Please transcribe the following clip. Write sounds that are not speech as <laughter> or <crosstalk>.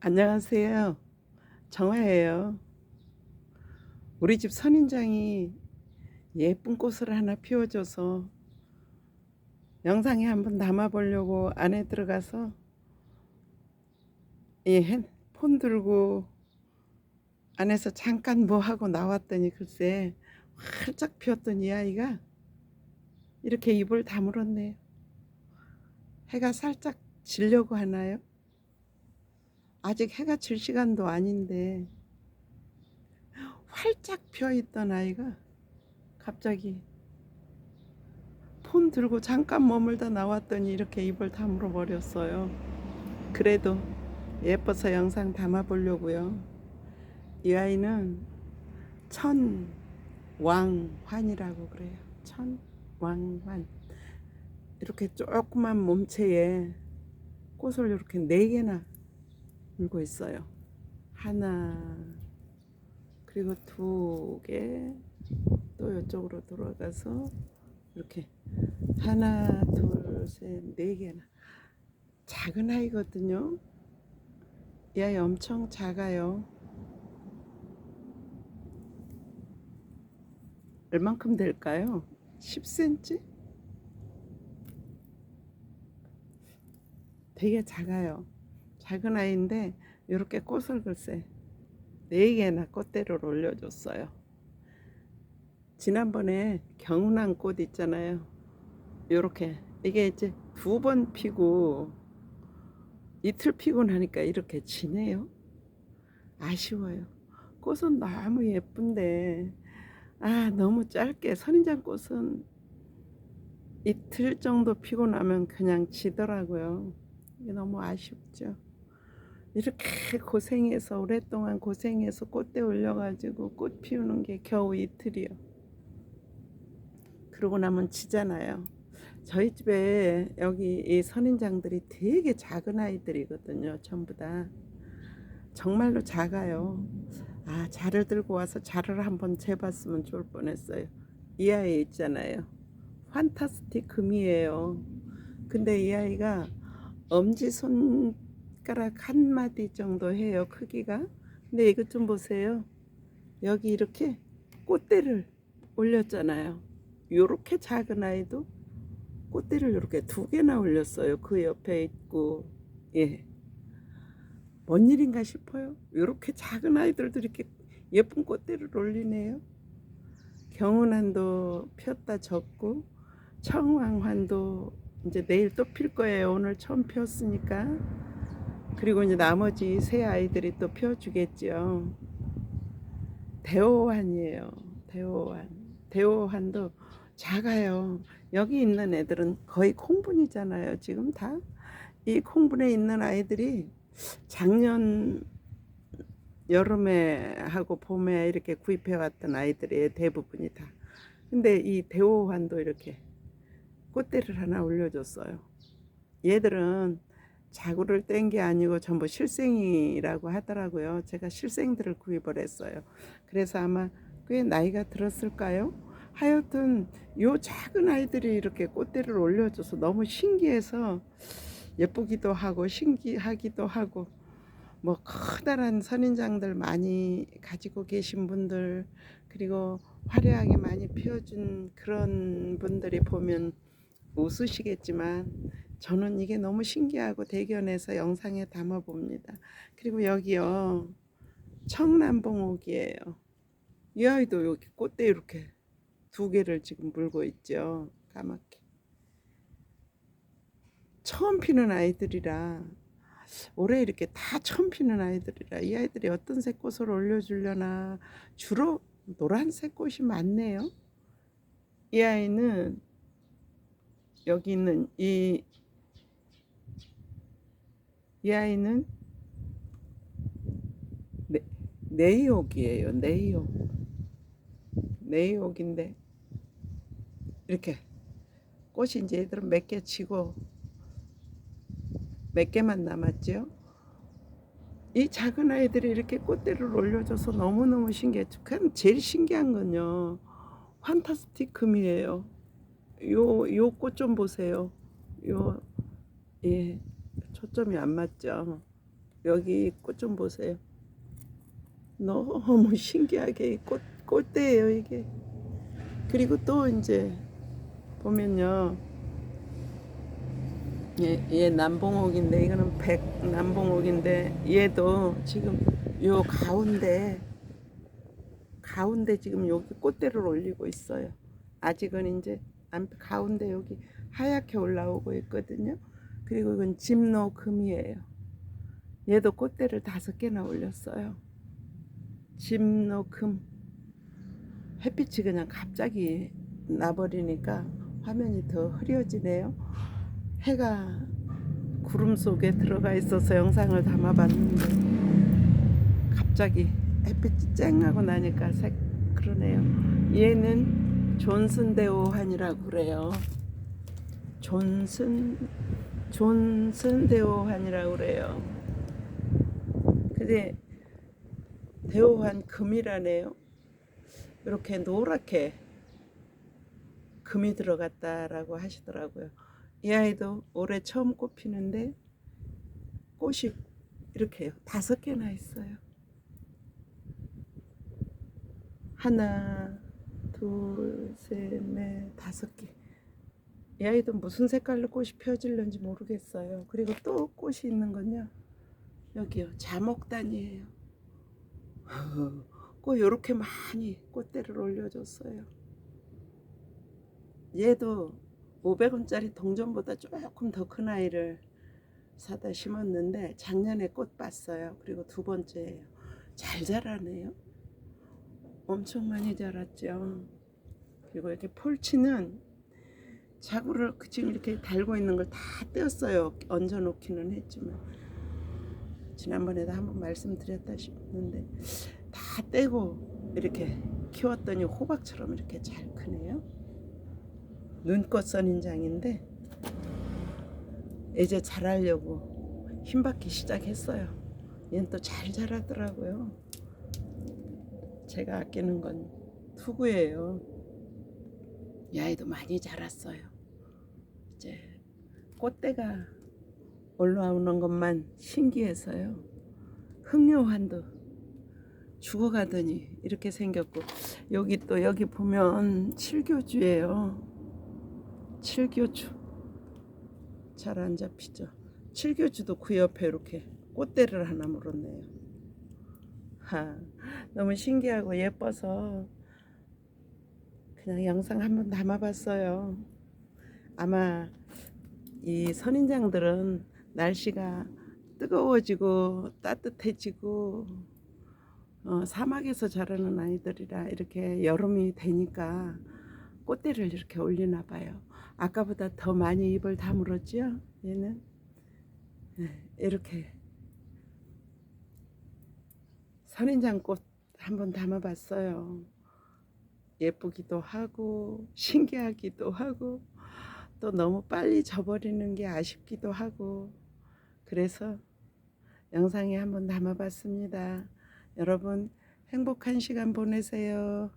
안녕하세요. 정화예요. 우리 집 선인장이 예쁜 꽃을 하나 피워줘서 영상에 한번 담아보려고 안에 들어가서 이 핸폰 들고 안에서 잠깐 뭐 하고 나왔더니 글쎄 활짝 피었던 이 아이가 이렇게 입을 다물었네요. 해가 살짝 지려고 하나요? 아직 해가 질 시간도 아닌데 활짝 펴 있던 아이가 갑자기 폰 들고 잠깐 머물다 나왔더니 이렇게 입을 다물어 버렸어요. 그래도 예뻐서 영상 담아 보려고요. 이 아이는 천왕환이라고 그래요. 천왕환. 이렇게 조그만 몸체에 꽃을 이렇게 네 개나 물고 있어요. 하나, 그리고 두 개, 또 이쪽으로 돌아가서 이렇게 하나, 둘, 셋, 네 개나. 작은 아이거든요. 이 아이 엄청 작아요. 얼만큼 될까요? 10cm? 되게 작아요. 작은 아이인데 이렇게 꽃을 글쎄 네 개나 꽃대를 올려줬어요. 지난번에 경운한 꽃 있잖아요. 이렇게 이게 이제 두 번 피고 이틀 피고 나니까 이렇게 지네요. 아쉬워요. 꽃은 너무 예쁜데 아 너무 짧게 선인장 꽃은 이틀 정도 피고 나면 그냥 지더라고요. 이게 너무 아쉽죠. 이렇게 고생해서 오랫동안 고생해서 꽃대 올려가지고 꽃 피우는 게 겨우 이틀이요. 그러고 나면 지잖아요. 저희 집에 여기 이 선인장들이 되게 작은 아이들이거든요. 전부 다. 정말로 작아요. 아, 자를 들고 와서 자를 한번 재봤으면 좋을 뻔했어요. 이 아이 있잖아요. 판타스틱 금이에요. 근데 이 아이가 엄지 손 가락 한 마디 정도 해요 크기가. 근데 이것 좀 보세요. 여기 이렇게 꽃대를 올렸잖아요. 요렇게 작은 아이도 꽃대를 이렇게 두 개나 올렸어요. 그 옆에 있고. 예. 뭔 일인가 싶어요. 요렇게 작은 아이들도 이렇게 예쁜 꽃대를 올리네요. 경운한도 폈다 졌고 청왕환도 이제 내일 또 필 거예요. 오늘 처음 폈으니까. 그리고 이제 나머지 새 아이들이 또 펴주겠죠. 대호환이에요. 대호환. 대호환도 작아요. 여기 있는 애들은 거의 콩분이잖아요. 지금 다. 이 콩분에 있는 아이들이 작년 여름에 하고 봄에 이렇게 구입해 왔던 아이들의 대부분이 다. 근데 이 대호환도 이렇게 꽃대를 하나 올려줬어요. 얘들은 자구를 뗀 게 아니고 전부 실생이라고 하더라고요. 제가 실생들을 구입을 했어요. 그래서 아마 꽤 나이가 들었을까요? 하여튼 요 작은 아이들이 이렇게 꽃대를 올려줘서 너무 신기해서 예쁘기도 하고 신기하기도 하고 뭐 커다란 선인장들 많이 가지고 계신 분들 그리고 화려하게 많이 피워준 그런 분들이 보면 웃으시겠지만 저는 이게 너무 신기하고 대견해서 영상에 담아 봅니다. 그리고 여기요 청남봉옥이에요. 이 아이도 여기 꽃대 이렇게 두 개를 지금 물고 있죠. 까맣게. 처음 피는 아이들이라 올해 이렇게 다 처음 피는 아이들이라 이 아이들이 어떤 새꽃을 올려주려나 주로 노란색 꽃이 많네요. 이 아이는 여기 있는 이, 이 아이는 네, 네이옥이에요. 네이옥. 네이옥인데 이렇게 꽃이 이제 얘들은 몇 개 치고 몇 개만 남았죠. 이 작은 아이들이 이렇게 꽃대를 올려줘서 너무너무 신기했죠. 그냥 제일 신기한 건요. 판타스티금이에요. 요, 요 꽃 좀 보세요. 요, 예, 초점이 안 맞죠. 여기 꽃 좀 보세요. 너무 신기하게 이 꽃, 꽃대예요 이게. 그리고 또 이제 보면요. 얘, 얘 남봉옥인데 이거는 백 남봉옥인데 얘도 지금 요 가운데 가운데 지금 여기 꽃대를 올리고 있어요. 아직은 이제 안 가운데 여기 하얗게 올라오고 있거든요. 그리고 이건 집노 금이에요. 얘도 꽃대를 다섯 개나 올렸어요. 집노 금 햇빛이 그냥 갑자기 나버리니까 화면이 더 흐려지네요. 해가 구름 속에 들어가 있어서 영상을 담아봤는데 갑자기 햇빛이 쨍하고 나니까 색 그러네요. 얘는 존슨대오환이라고 그래요. 존슨 존슨대오환이라고 그래요. 근데 대오환 금이라네요. 이렇게 노랗게 금이 들어갔다라고 하시더라고요. 이 아이도 올해 처음 꽃 피는데 꽃이 이렇게 다섯 개나 있어요. 하나, 둘, 셋, 넷, 다섯 개. 이 아이도 무슨 색깔로 꽃이 펴질는지 모르겠어요. 그리고 또 꽃이 있는 건요. 여기요. 자목단이에요. <laughs> 꽃 이렇게 많이 꽃대를 올려줬어요. 얘도 500원짜리 동전보다 조금 더 큰 아이를 사다 심었는데 작년에 꽃 봤어요. 그리고 두 번째예요. 잘 자라네요. 엄청 많이 자랐죠. 그리고 이렇게 폴치는 자구를 그 지금 이렇게 달고 있는 걸 다 떼었어요. 얹어 놓기는 했지만 지난번에도 한번 말씀드렸다 싶는데 다 떼고 이렇게 키웠더니 호박처럼 이렇게 잘 크네요. 눈꽃 선인장인데 이제 자라려고 힘받기 시작했어요. 얘는 또 잘 자라더라고요. 제가 아끼는 건 투구예요. 이 아이도 많이 자랐어요. 이제 꽃대가 올라오는 것만 신기해서요. 흑료환도 죽어가더니 이렇게 생겼고 여기 또 여기 보면 칠교주예요. 칠교주 잘 안 잡히죠. 칠교주도 그 옆에 이렇게 꽃대를 하나 물었네요. 하, 너무 신기하고 예뻐서 그냥 영상 한번 담아봤어요. 아마 이 선인장들은 날씨가 뜨거워지고 따뜻해지고 어, 사막에서 자라는 아이들이라 이렇게 여름이 되니까 꽃대를 이렇게 올리나 봐요. 아까보다 더 많이 입을 다물었죠? 얘는 네, 이렇게 선인장 꽃 한번 담아봤어요. 예쁘기도 하고 신기하기도 하고 또 너무 빨리 져버리는 게 아쉽기도 하고 그래서 영상에 한번 담아봤습니다. 여러분 행복한 시간 보내세요.